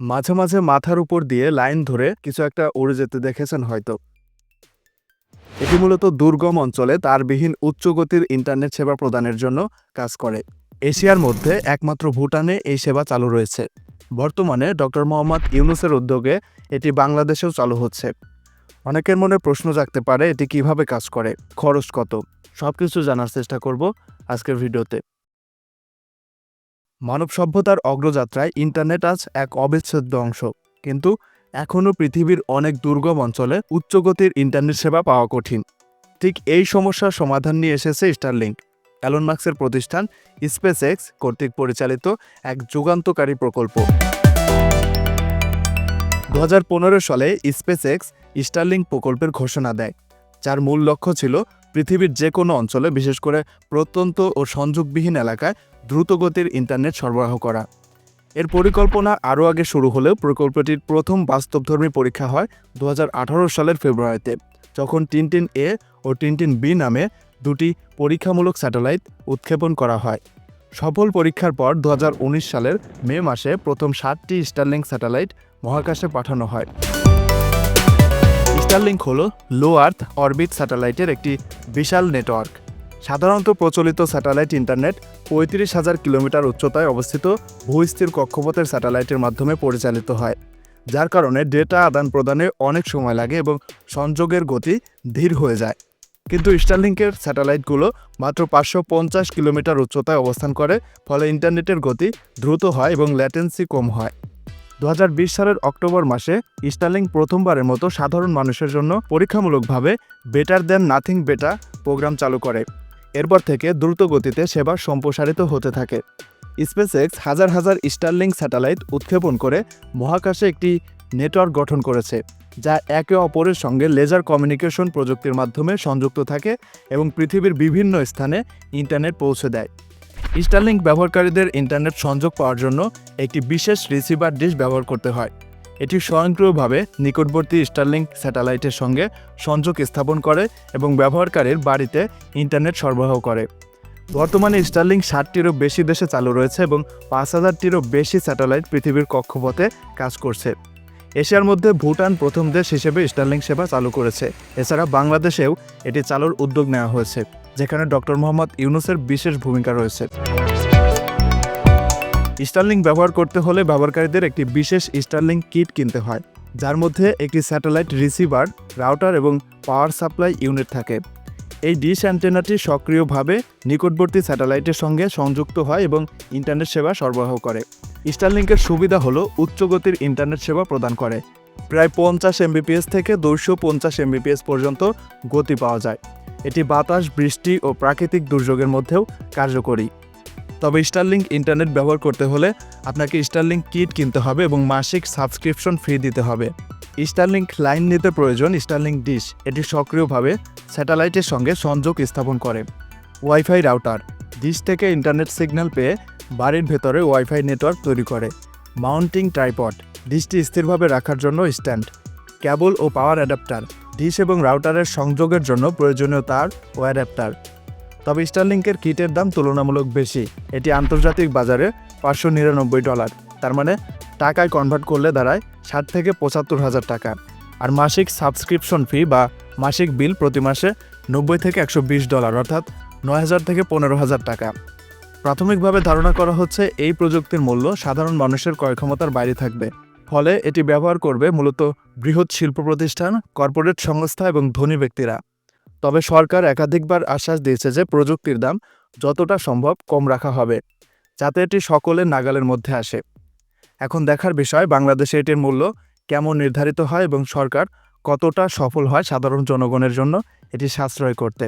মাঝে মাঝে মাথার উপর দিয়ে লাইন ধরে কিছু একটা উড়ে যেতে দেখেছেন হয়তো। এটি মূলত দুর্গম অঞ্চলে তারবিহীন উচ্চ গতির ইন্টারনেট সেবা প্রদানের জন্য কাজ করে। এশিয়ার মধ্যে একমাত্র ভুটানে এই সেবা চালু রয়েছে। বর্তমানে ডক্টর মোহাম্মদ ইউনুসের উদ্যোগে এটি বাংলাদেশেও চালু হচ্ছে। অনেকের মনে প্রশ্ন জাগতে পারে এটি কীভাবে কাজ করে, খরচ কত? সবকিছু জানার চেষ্টা করব আজকের ভিডিওতে। মানব সভ্যতার অগ্রযাত্রায় ইন্টারনেট আজ এক অবিচ্ছেদ্য অংশ। কিন্তু এখনও পৃথিবীর অনেক দুর্গম অঞ্চলে উচ্চগতির ইন্টারনেট সেবা পাওয়া কঠিন। ঠিক এই সমস্যার সমাধান নিয়ে এসেছে স্টারলিংক। অ্যালন মার্কসের প্রতিষ্ঠান স্পেস এক্স কর্তৃক পরিচালিত এক যুগান্তকারী প্রকল্প। দু হাজার পনেরো সালে স্পেস এক্স স্টারলিংক প্রকল্পের ঘোষণা দেয়, যার মূল লক্ষ্য ছিল পৃথিবীর যে কোনো অঞ্চলে, বিশেষ করে প্রত্যন্ত ও সংযোগবিহীন এলাকায় দ্রুতগতির ইন্টারনেট সরবরাহ করা। এর পরিকল্পনা আরও আগে শুরু হলেও প্রকল্পটির প্রথম বাস্তবধর্মী পরীক্ষা হয় দু হাজার আঠারো সালের ফেব্রুয়ারিতে, যখন টিনটিন এ ও টিনটিন বি নামে দুটি পরীক্ষামূলক স্যাটেলাইট উৎক্ষেপণ করা হয়। সফল পরীক্ষার পর দু হাজার উনিশ সালের মে মাসে প্রথম সাতটি স্টারলিংক স্যাটেলাইট মহাকাশে পাঠানো হয়। স্টারলিংক হল লো আর্থ অরবিট স্যাটেলাইটের একটি বিশাল নেটওয়ার্ক সাধারণত প্রচলিত স্যাটেলাইট ইন্টারনেট পঁয়ত্রিশ হাজার কিলোমিটার উচ্চতায় অবস্থিত ভূস্থির কক্ষপথের স্যাটেলাইটের মাধ্যমে পরিচালিত হয়, যার কারণে ডেটা আদান প্রদানে অনেক সময় লাগে এবং সংযোগের গতি ধীর হয়ে যায়। কিন্তু স্টারলিংকের স্যাটেলাইটগুলো মাত্র পাঁচশো পঞ্চাশ কিলোমিটার উচ্চতায় অবস্থান করে, ফলে ইন্টারনেটের গতি দ্রুত হয় এবং ল্যাটেন্সি কম হয়। দু হাজার বিশ সালের অক্টোবর মাসে স্টারলিংক প্রথমবারের মতো সাধারণ মানুষের জন্য পরীক্ষামূলকভাবে better than nothing beta program চালু করে। এরপর থেকে দ্রুত গতিতে সেবা সম্প্রসারিত হতে থাকে। স্পেসএক্স হাজার হাজার স্টারলিংক স্যাটেলাইট উৎক্ষেপণ করে মহাকাশে একটি নেটওয়ার্ক গঠন করেছে, যা একে অপরের সঙ্গে লেজার কমিউনিকেশন প্রযুক্তির মাধ্যমে সংযুক্ত থাকে এবং পৃথিবীর বিভিন্ন স্থানে ইন্টারনেট পৌঁছে দেয়। স্টারলিংক ব্যবহারকারীদের ইন্টারনেট সংযোগ পাওয়ার জন্য একটি বিশেষ রিসিভার ডিশ ব্যবহার করতে হয়। এটি স্বয়ংক্রিয়ভাবে নিকটবর্তী স্টারলিংক স্যাটেলাইটের সঙ্গে সংযোগ স্থাপন করে এবং ব্যবহারকারীর বাড়িতে ইন্টারনেট সরবরাহ করে। বর্তমানে স্টারলিংক ষাটটিরও বেশি দেশে চালু রয়েছে এবং পাঁচ হাজারটিরও বেশি স্যাটেলাইট পৃথিবীর কক্ষপথে কাজ করছে। এশিয়ার মধ্যে ভুটান প্রথম দেশ হিসেবে স্টারলিংক সেবা চালু করেছে। এছাড়া বাংলাদেশেও এটি চালুর উদ্যোগ নেওয়া হয়েছে। যেখানে ডক্টর মোহাম্মদ ইউনুসের বিশেষ ভূমিকা রয়েছে। স্টারলিংক ব্যবহার করতে হলে ব্যবহারকারীদের একটি বিশেষ স্টারলিংক কিট কিনতে হয়, যার মধ্যে একটি স্যাটেলাইট রিসিভার রাউটার এবং পাওয়ার সাপ্লাই ইউনিট থাকে। এই ডিশ অ্যান্টেনাটি সক্রিয়ভাবে নিকটবর্তী স্যাটেলাইটের সঙ্গে সংযুক্ত হয় এবং ইন্টারনেট সেবা সরবরাহ করে। স্টারলিংকের সুবিধা হলো উচ্চ গতির ইন্টারনেট সেবা প্রদান করে। প্রায় পঞ্চাশ এমবিপিএস থেকে দুইশো পঞ্চাশ এমবিপিএস পর্যন্ত গতি পাওয়া যায়। এটি বাতাস, বৃষ্টি ও প্রাকৃতিক দুর্যোগের মধ্যেও কার্যকরী। তবে স্টারলিংক ইন্টারনেট ব্যবহার করতে হলে আপনাকে স্টারলিংক কিট কিনতে হবে এবং মাসিক সাবস্ক্রিপশন ফি দিতে হবে। স্টারলিংক লাইন নিতে প্রয়োজন স্টারলিংক ডিশ এটি সক্রিয়ভাবে স্যাটেলাইটের সঙ্গে সংযোগ স্থাপন করে। ওয়াইফাই রাউটার ডিশ থেকে ইন্টারনেট সিগন্যাল পেয়ে বাড়ির ভেতরে ওয়াইফাই নেটওয়ার্ক তৈরি করে। মাউন্টিং ট্রাইপড ডিশটি স্থিরভাবে রাখার জন্য স্ট্যান্ড কেবল ও পাওয়ার অ্যাডাপ্টার ডিশ এবং রাউটারের সংযোগের জন্য প্রয়োজনীয় তার ও অ্যাডাপ্টার। তবে স্টারলিংকের কিটের দাম তুলনামূলক বেশি। এটি আন্তর্জাতিক বাজারে পাঁচশো নিরানব্বই ডলার। তার মানে টাকায় কনভার্ট করলে দাঁড়ায় ষাট থেকে পঁচাত্তর হাজার টাকা। আর মাসিক সাবস্ক্রিপশন ফি বা মাসিক বিল প্রতি মাসে নব্বই থেকে একশো বিশ ডলার, অর্থাৎ নয় হাজার থেকে পনেরো হাজার টাকা। প্রাথমিকভাবে ধারণা করা হচ্ছে এই প্রযুক্তির মূল্য সাধারণ মানুষের ক্রয় ক্ষমতার বাইরে থাকবে। ফলে এটি ব্যবহার করবে মূলত বৃহৎ শিল্প প্রতিষ্ঠান, কর্পোরেট সংস্থা এবং ধনী ব্যক্তিরা। তবে সরকার একাধিকবার আশ্বাস দিয়েছে যে প্রযুক্তির দাম যতটা সম্ভব কম রাখা হবে, যাতে এটি সকলের নাগালের মধ্যে আসে। এখন দেখার বিষয়, বাংলাদেশে এটির মূল্য কেমন নির্ধারিত হয় এবং সরকার কতটা সফল হয় সাধারণ জনগণের জন্য, এটি সাশ্রয় করতে।